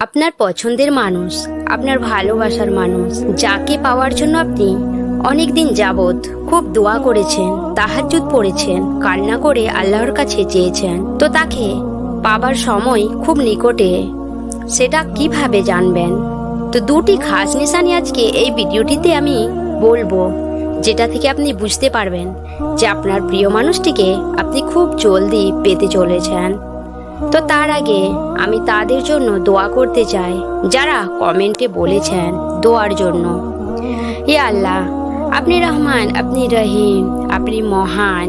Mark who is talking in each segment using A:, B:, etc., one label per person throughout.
A: আপনার পছন্দের মানুষ, আপনার ভালোবাসার মানুষ, যাকে পাওয়ার জন্য আপনি অনেক দিন যাবৎ খুব দোয়া করেছেন, তাহাজ্জুদ পড়েছেন, কান্না করে আল্লাহর কাছে চেয়েছেন। তো তাকে পাবার সময় খুব নিকটে সেটা কীভাবে জানবেন? তো দুটি খাস নিশানি আজকে এই ভিডিওটিতে আমি বলব, যেটা থেকে আপনি বুঝতে পারবেন যে আপনার প্রিয় মানুষটিকে আপনি খুব জলদি পেতে চলেছেন। তো তার আগে আমি তাদের জন্য দোয়া করতে চাই, যারা কমেন্টে বলেছেন দোয়ার জন্য। হে আল্লাহ, আপনি রহমান, আপনি রহিম, আপনি মহান,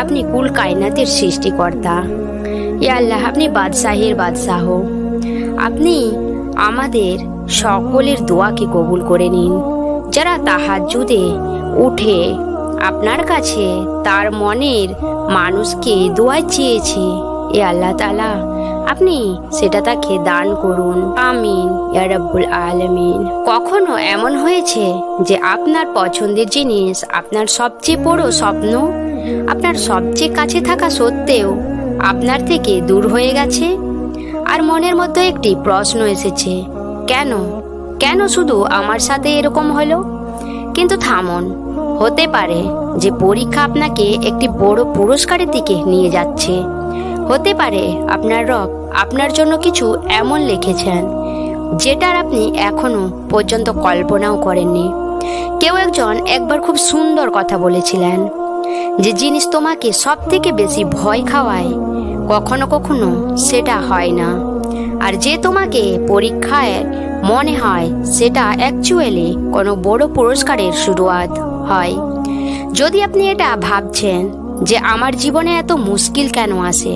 A: আপনি কুল কায়নাতের সৃষ্টিকর্তা। হে আল্লাহ, আপনি বাদশাহের বাদশাহ। আপনি আমাদের সকলের দোয়াকে কবুল করে নিন। যারা তাহাজ্জুদে উঠে আপনার কাছে তার মনের মানুষকে দোয়ায় চেয়েছে এ আল্লাহ তালা আপনি সেটা তাকে দান করুন। আমিন, ইয়া আলমিন আলামিন। কখনো এমন হয়েছে যে আপনার পছন্দের জিনিস, আপনার সবচেয়ে বড় স্বপ্ন, আপনার সবচেয়ে কাছে থাকা সত্ত্বেও আপনার থেকে দূর হয়ে গেছে? আর মনের মধ্যে একটি প্রশ্ন এসেছে, কেন? কেন শুধু আমার সাথে এরকম হলো? কিন্তু থামুন, হতে পারে যে পরীক্ষা আপনাকে একটি বড় পুরস্কারের দিকে নিয়ে যাচ্ছে। হতে পারে আপনার রব আপনার জন্য কিছু এমন লিখেছেন, যেটার আপনি এখনও পর্যন্ত কল্পনাও করেননি। কেউ একজন একবার খুব সুন্দর কথা বলেছিলেন, যে জিনিস তোমাকে সব থেকে বেশি ভয় খাওয়ায়, কখনো কখনো সেটা হয় না। আর যে তোমাকে পরীক্ষায় মনে হয় সেটা অ্যাকচুয়ালি কোনো বড় পুরস্কারের শুরুয়াত হয়। যদি আপনি এটা ভাবছেন যে আমার জীবনে এত মুশকিল কেন আসে?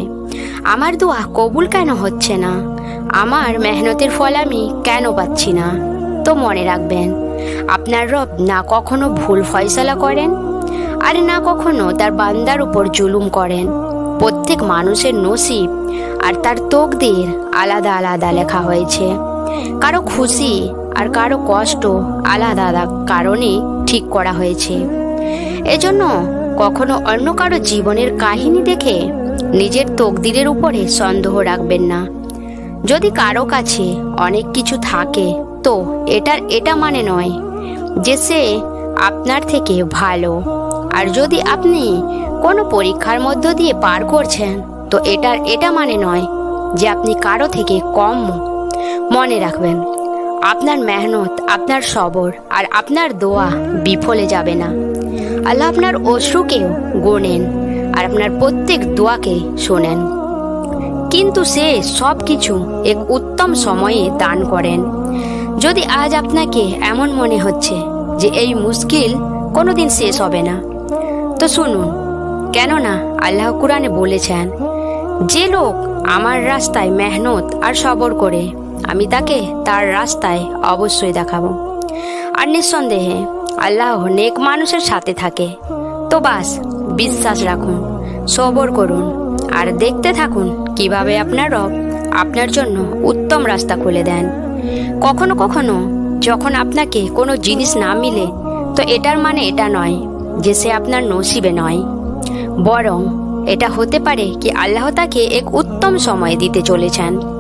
A: আমার দোয়া কবুল কেন হচ্ছে না? আমার মেহনতের ফল আমি কেন পাচ্ছি না? তো মনে রাখবেন, আপনার রব না কখনো ভুল ফয়সালা করেন, আর না কখনো তার বান্দার উপর জুলুম করেন। প্রত্যেক মানুষের নসিব আর তার তকদির আলাদা আলাদা লেখা হয়েছে। কারও খুশি আর কারও কষ্ট আলাদা আলাদা কারণে ঠিক করা হয়েছে। এজন্য কখনো অন্য কারও জীবনের কাহিনী দেখে নিজের তকদিরের উপরে সন্দেহ রাখবেন না। যদি কারও কাছে অনেক কিছু থাকে, তো এটার এটা মানে নয় যে সে আপনার থেকে ভালো। আর যদি আপনি কোনো পরীক্ষার মধ্য দিয়ে পার করছেন, তো এটার এটা মানে নয় যে আপনি কারও থেকে কম মনে রাখবেন। আপনার মেহনত, আপনার সবর আর আপনার দোয়া বিফলে যাবে না। আল্লাহ আপনার অশ্রুকেও গোনেন আর আপনার প্রত্যেক দোয়াকে শোনেন। কিন্তু সে সব কিছু এক উত্তম সময়ে দান করেন। যদি আজ আপনাকে এমন মনে হচ্ছে যে এই মুশকিল কোনোদিন শেষ হবে না, তো শুনুন, কেননা আল্লাহ কুরআনে বলেছেন, যে লোক আমার রাস্তায় মেহনত আর সবর করে, আমি তাকে তার রাস্তায় অবশ্যই দেখাবো। আর নিঃসন্দেহে আল্লাহ অনেক মানুষের সাথে থাকে। তো বাস, বিশ্বাস রাখুন, সবর করুন, আর দেখতে থাকুন কীভাবে আপনার রব আপনার জন্য উত্তম রাস্তা খুলে দেন। কখনো কখনো যখন আপনাকে কোনো জিনিস না মিলে, তো এটার মানে এটা নয় যে সে আপনার নসিবে নয়। বরং এটা হতে পারে কি আল্লাহ তাকে এক উত্তম সময় দিতে চলেছেন।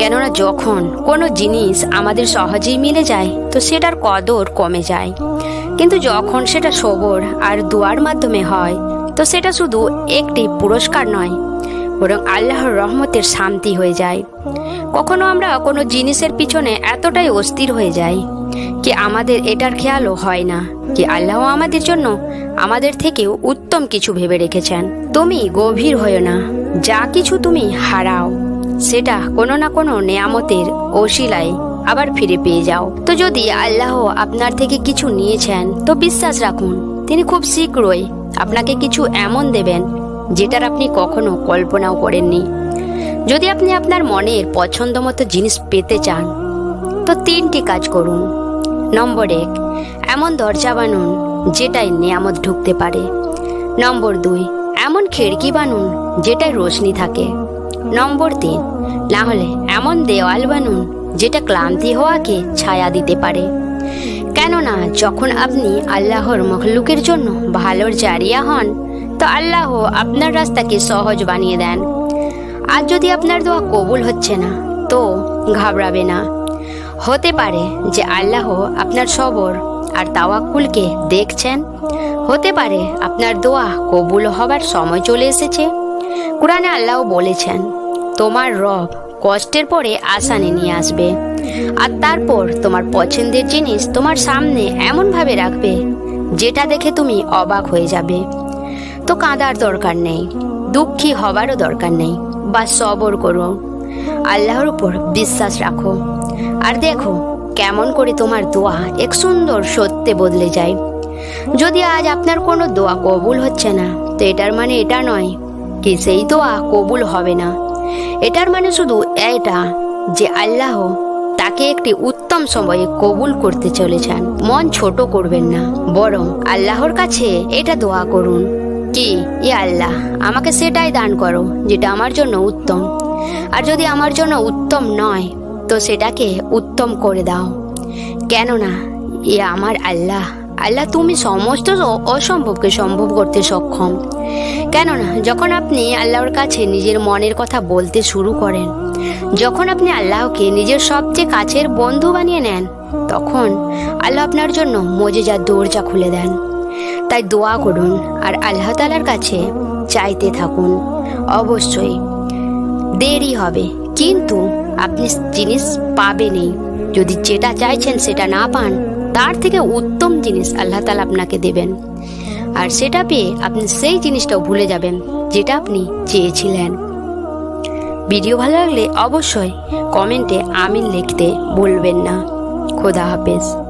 A: কেননা যখন কোনো জিনিস আমাদের সহজেই মিলে যায়, তো সেটার কদর কমে যায়। কিন্তু যখন সেটা সবর আর দোয়ার মাধ্যমে হয়, তো সেটা শুধু একটি পুরস্কার নয়, বরং আল্লাহর রহমতের শান্তি হয়ে যায়। কখনো আমরা কোনো জিনিসের পিছনে এতটাই অস্থির হয়ে যাই কি আমাদের এটার খেয়ালও হয় না, কি আল্লাহ আমাদের জন্য আমাদের থেকেও উত্তম কিছু ভেবে রেখেছেন। তুমি গভীর হয়েও না, যা কিছু তুমি হারাও। সেটা কোনো না কোনো নেয়ামতের ওশিলায় আবার ফিরে পেয়ে যাও। তো যদি আল্লাহ আপনার থেকে কিছু নিয়েছেন, তো বিশ্বাস রাখুন, তিনি খুব শীঘ্রই আপনাকে কিছু এমন দেবেন যেটার আপনি কখনো কল্পনাও করেননি। যদি আপনি আপনার মনের পছন্দ মতো জিনিস পেতে চান, তো তিনটি কাজ করুন। নম্বর এক, এমন দরজা বানুন যেটায় নিয়ামত ঢুকতে পারে। নম্বর দুই, এমন খিড়কি বানুন যেটায় রোশনি থাকে। নম্বর তিন। না হলে এমন দেওয়াল বানুন, যেটা ক্লান্তি হওয়াকে ছায়া দিতে পারে। কেননা, যখন আপনি আল্লাহর মখলুকের জন্য ভালোর জারিয়া হন, তো আল্লাহ আপনার রাস্তাকে সহজ বানিয়ে দেন। আর যদি আপনার দোয়া কবুল হচ্ছে না, তো ঘাবড়াবে না। হতে পারে যে আল্লাহ আপনার সবর আর তাওয়াক্কুলকে দেখছেন। হতে পারে আপনার দোয়া কবুল হবার সময় চলে এসেছে। কোরআনে আল্লাহ বলেছেন, তোমার রব কষ্টের পরে আসানে নিয়ে আসবে, আর তারপর তোমার পছন্দের জিনিস তোমার সামনে এমনভাবে রাখবে, যেটা দেখে তুমি অবাক হয়ে যাবে। তো কাঁদার দরকার নেই, দুঃখী হবারও দরকার নেই, বা সবর করো। আল্লাহর উপর বিশ্বাস রাখো। আর দেখো কেমন করে তোমার দোয়া এক সুন্দর সত্যে বদলে যায়। যদি আজ আপনার কোনো দোয়া কবুল হচ্ছে না, তো এটার মানে এটা নয় সেই দোয়া কবুল হবে না। এটার মানে শুধু এটা যে আল্লাহ তাকে একটি উত্তম সময়ে কবুল করতে চলেছেন। মন ছোট করবেন না, বরং আল্লাহর কাছে এটা দোয়া করুন কি ই আল্লাহ, আমাকে সেটাই দান করো যেটা আমার জন্য উত্তম। আর যদি আমার জন্য উত্তম নয়, তো সেটাকে উত্তম করে দাও। কেননা এ আমার আল্লাহ। আল্লাহ তুমি সমস্ত অসম্ভবকে সম্ভব করতে সক্ষম। কেননা, যখন আপনি আল্লাহর কাছে নিজের মনের কথা বলতে শুরু করেন, যখন আপনি আল্লাহকে নিজের সবচেয়ে কাছের বন্ধু বানিয়ে নেন, তখন আল্লাহ আপনার জন্য মজেজার দরজা খুলে দেন। তাই দোয়া করুন আর আল্লাহ তালার কাছে চাইতে থাকুন। অবশ্যই, দেরি হবে, কিন্তু আপনি জিনিস পাবেনই। যদি যেটা চাইছেন সেটা না পান, তার থেকে উত্তম জিনিস আল্লাহ তালা আপনাকে দেবেন। আর সেটা পেয়ে আপনি সেই জিনিসটাও ভুলে যাবেন, যেটা আপনি চেয়েছিলেন। ভিডিও ভালো লাগলে অবশ্যই কমেন্টে আমিন লিখতে বলবেন না। খোদা হাফেজ।